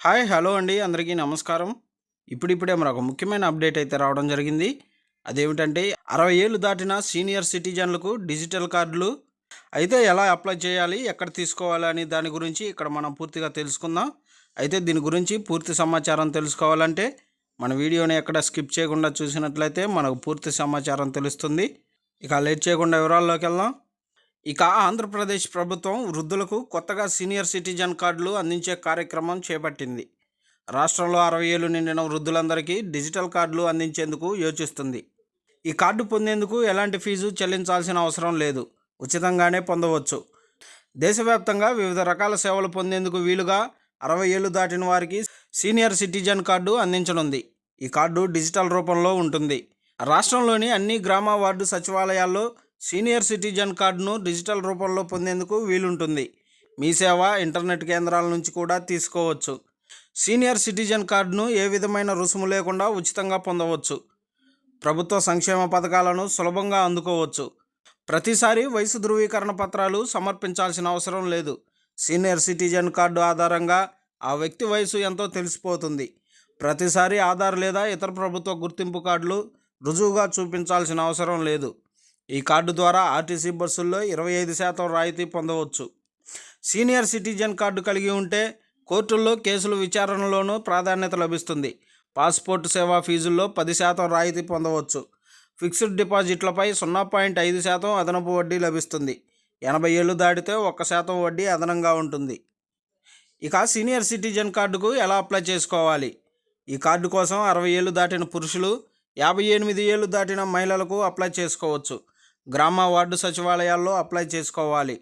Hi hello అండి. అందరికీ నమస్కారం. ఇప్పుడిప్పుడే మరొక ముఖ్యమైన అప్డేట్ అయితే రావడం జరిగింది. అదేమిటంటే అరవై ఏళ్ళు దాటిన సీనియర్ సిటిజన్లకు డిజిటల్ కార్డులు అయితే ఎలా అప్లై చేయాలి ఎక్కడ తీసుకోవాలి అని దాని గురించి ఇక్కడ మనం పూర్తిగా తెలుసుకుందాం. అయితే దీని గురించి పూర్తి సమాచారం తెలుసుకోవాలంటే మన వీడియోని ఎక్కడ స్కిప్ చేయకుండా చూసినట్లయితే మనకు పూర్తి సమాచారం తెలుస్తుంది. ఇక లేట్ చేయకుండా వివరాల్లోకి వెళ్దాం. ఇక ఆంధ్రప్రదేశ్ ప్రభుత్వం వృద్ధులకు కొత్తగా సీనియర్ సిటిజన్ కార్డులు అందించే కార్యక్రమం చేపట్టింది. రాష్ట్రంలో అరవై ఏళ్ళు నిండిన వృద్ధులందరికీ డిజిటల్ కార్డులు అందించేందుకు యోచిస్తుంది. ఈ కార్డు పొందేందుకు ఎలాంటి ఫీజు చెల్లించాల్సిన అవసరం లేదు. ఉచితంగానే పొందవచ్చు. దేశవ్యాప్తంగా వివిధ రకాల సేవలు పొందేందుకు వీలుగా అరవై ఏళ్ళు దాటిన వారికి సీనియర్ సిటిజన్ కార్డు అందించనుంది. ఈ కార్డు డిజిటల్ రూపంలో ఉంటుంది. రాష్ట్రంలోని అన్ని గ్రామ వార్డు సచివాలయాల్లో సీనియర్ సిటిజన్ కార్డును డిజిటల్ రూపంలో పొందేందుకు వీలుంటుంది. మీ సేవ ఇంటర్నెట్ కేంద్రాల నుంచి కూడా తీసుకోవచ్చు. సీనియర్ సిటిజన్ కార్డును ఏ విధమైన రుసుము లేకుండా ఉచితంగా పొందవచ్చు. ప్రభుత్వ సంక్షేమ పథకాలను సులభంగా అందుకోవచ్చు. ప్రతిసారి వయసు ధృవీకరణ పత్రాలు సమర్పించాల్సిన అవసరం లేదు. సీనియర్ సిటిజన్ కార్డు ఆధారంగా ఆ వ్యక్తి వయసు ఎంతో తెలిసిపోతుంది. ప్రతిసారి ఆధార్ లేదా ఇతర ప్రభుత్వ గుర్తింపు కార్డులు రుజువుగా చూపించాల్సిన అవసరం లేదు. ఈ కార్డు ద్వారా ఆర్టీసీ బస్సుల్లో ఇరవై ఐదు శాతం రాయితీ పొందవచ్చు. సీనియర్ సిటిజన్ కార్డు కలిగి ఉంటే కోర్టుల్లో కేసుల విచారణలోనూ ప్రాధాన్యత లభిస్తుంది. పాస్పోర్ట్ సేవా ఫీజుల్లో పది శాతం రాయితీ పొందవచ్చు. ఫిక్స్డ్ డిపాజిట్లపై సున్నా పాయింట్ ఐదు శాతం అదనపు వడ్డీ లభిస్తుంది. ఎనభై ఏళ్ళు దాటితే ఒక్క శాతం వడ్డీ అదనంగా ఉంటుంది. ఇక సీనియర్ సిటిజన్ కార్డుకు ఎలా అప్లై చేసుకోవాలి? ఈ కార్డు కోసం అరవై ఏళ్ళు దాటిన పురుషులు యాభై ఎనిమిది ఏళ్ళు దాటిన మహిళలకు అప్లై చేసుకోవచ్చు. గ్రామ వార్డు సచివాలయాల్లో అప్లై చేసుకోవాలి.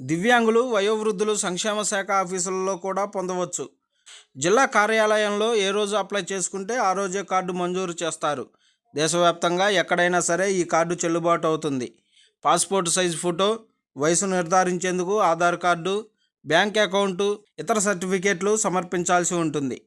దివ్యాంగులు వయోవృద్ధులు సంక్షేమ శాఖ ఆఫీసులలో కూడా పొందవచ్చు. జిల్లా కార్యాలయంలో ఏ రోజు అప్లై చేసుకుంటే ఆ రోజే కార్డు మంజూరు చేస్తారు. దేశవ్యాప్తంగా ఎక్కడైనా సరే ఈ కార్డు చెల్లుబాటు అవుతుంది. పాస్పోర్ట్ సైజ్ ఫోటో వయసు నిర్ధారించేందుకు ఆధార్ కార్డు బ్యాంక్ అకౌంటు ఇతర సర్టిఫికేట్లు సమర్పించాల్సి ఉంటుంది.